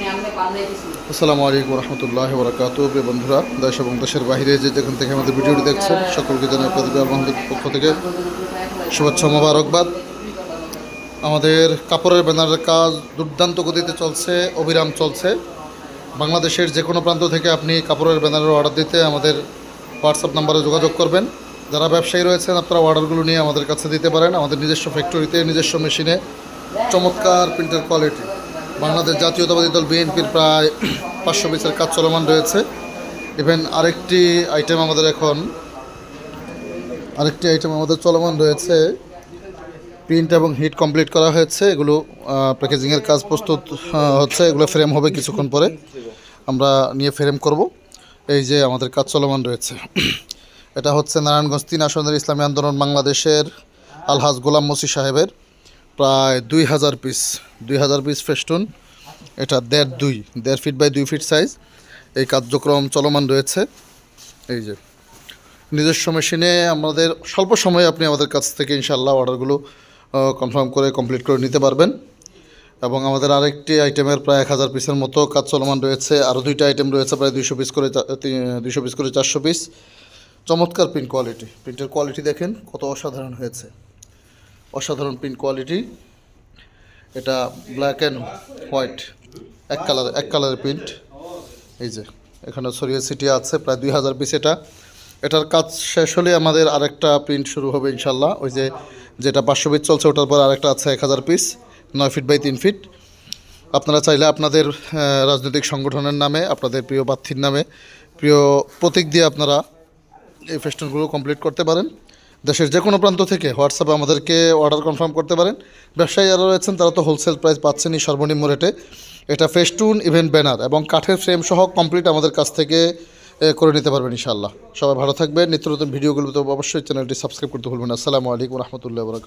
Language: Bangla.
আসসালামু আলাইকুম রহমতুল্লাহ বরকাত বন্ধুরা, দেশ এবং দেশের বাইরে যে যেখান থেকে আমাদের ভিডিওটি দেখছেন, সকলকে জানাই পক্ষ থেকে শুভেচ্ছা মোবারকবাদ। আমাদের কাপড়ের ব্যানারের কাজ দুর্দান্ত গতিতে চলছে, অবিরাম চলছে। বাংলাদেশের যে কোনো প্রান্ত থেকে আপনি কাপড়ের ব্যানারের অর্ডার দিতে আমাদের হোয়াটসঅ্যাপ নাম্বারে যোগাযোগ করবেন। যারা ব্যবসায়ী রয়েছেন, আপনারা অর্ডারগুলো নিয়ে আমাদের কাছে দিতে পারেন। আমাদের নিজস্ব ফ্যাক্টরিতে নিজস্ব মেশিনে চমৎকার প্রিন্টের কোয়ালিটি বাংলাদেশ জাতীয়তাবাদী দল বিএনপির প্রায় পাঁচশো পিসের কাজ চলমান রয়েছে। ইভেন আরেকটি আইটেম আমাদের এখন, আরেকটি আইটেম আমাদের চলমান রয়েছে। প্রিন্ট এবং হিট কমপ্লিট করা হয়েছে। এগুলো প্যাকেজিংয়ের কাজ প্রস্তুত হচ্ছে। এগুলো ফ্রেম হবে কিছুক্ষণ পরে। আমরা নিয়ে ফ্রেম করব। এই যে আমাদের কাজ চলমান রয়েছে। এটা হচ্ছে নারায়ণগঞ্জ তিন আসনের ইসলামী আন্দোলন বাংলাদেশের আলহাজ গোলাম মসি সাহেবের। প্রায় দুই হাজার পিস দুই হাজার পিস ফেস্টুন এটা দেড় দুই, দেড় ফিট বাই দুই ফিট সাইজ এই কার্যক্রম চলমান রয়েছে। এই যে, নিজস্ব মেশিনে আমাদের স্বল্প সময়ে আপনি আমাদের কাছ থেকে ইনশাল্লাহ অর্ডারগুলো কনফার্ম করে কমপ্লিট করে নিতে পারবেন। এবং আমাদের আরেকটি আইটেমের প্রায় এক হাজার পিসের মতো কাজ চলমান রয়েছে। আরও দুইটা আইটেম রয়েছে, প্রায় দুইশো পিস করে দুইশো পিস করে চারশো পিস চমৎকার প্রিন্ট কোয়ালিটি প্রিন্টের কোয়ালিটি দেখেন, কত অসাধারণ হয়েছে। অসাধারণ প্রিন্ট কোয়ালিটি এটা ব্ল্যাক অ্যান্ড হোয়াইট এক কালার এক কালারের প্রিন্ট এই যে, এখানে ছড়িয়ে ছিটিয়ে আছে, প্রায় দুই হাজার পিস এটা। এটার কাজ শেষ হলে আমাদের আরেকটা প্রিন্ট শুরু হবে ইনশাল্লাহ ওই যে, যেটা পাঁচশো পিস চলছে, ওটার পর আরেকটা আছে এক হাজার পিস নয় ফিট বাই তিন ফিট আপনারা চাইলে আপনাদের রাজনৈতিক সংগঠনের নামে, আপনাদের প্রিয় প্রার্থীর নামে, প্রিয় প্রতীক দিয়ে আপনারা এই ফেস্টনগুলো কমপ্লিট করতে পারেন। দেশের যে কোনো প্রান্ত থেকে হোয়াটসঅ্যাপে আমাদেরকে অর্ডার কনফার্ম করতে পারেন। ব্যবসায়ী যারা রয়েছেন, তারা তো হোলসেল প্রাইস পাচ্ছেনই সর্বনিম্ন রেটে এটা ফেস্টুন ইভেন্ট ব্যানার এবং কাঠের ফ্রেম সহ কমপ্লিট আমাদের কাছ থেকে করে নিতে পারবেন ইনশাআল্লাহ। সবাই ভালো থাকবেন। নিত্য নতুন ভিডিওগুলো তো অবশ্যই চ্যানেলটি সাবস্ক্রাইব করতে ভুলবেন আসসালামু আলাইকুম রহমতুল্লাহ বরকাত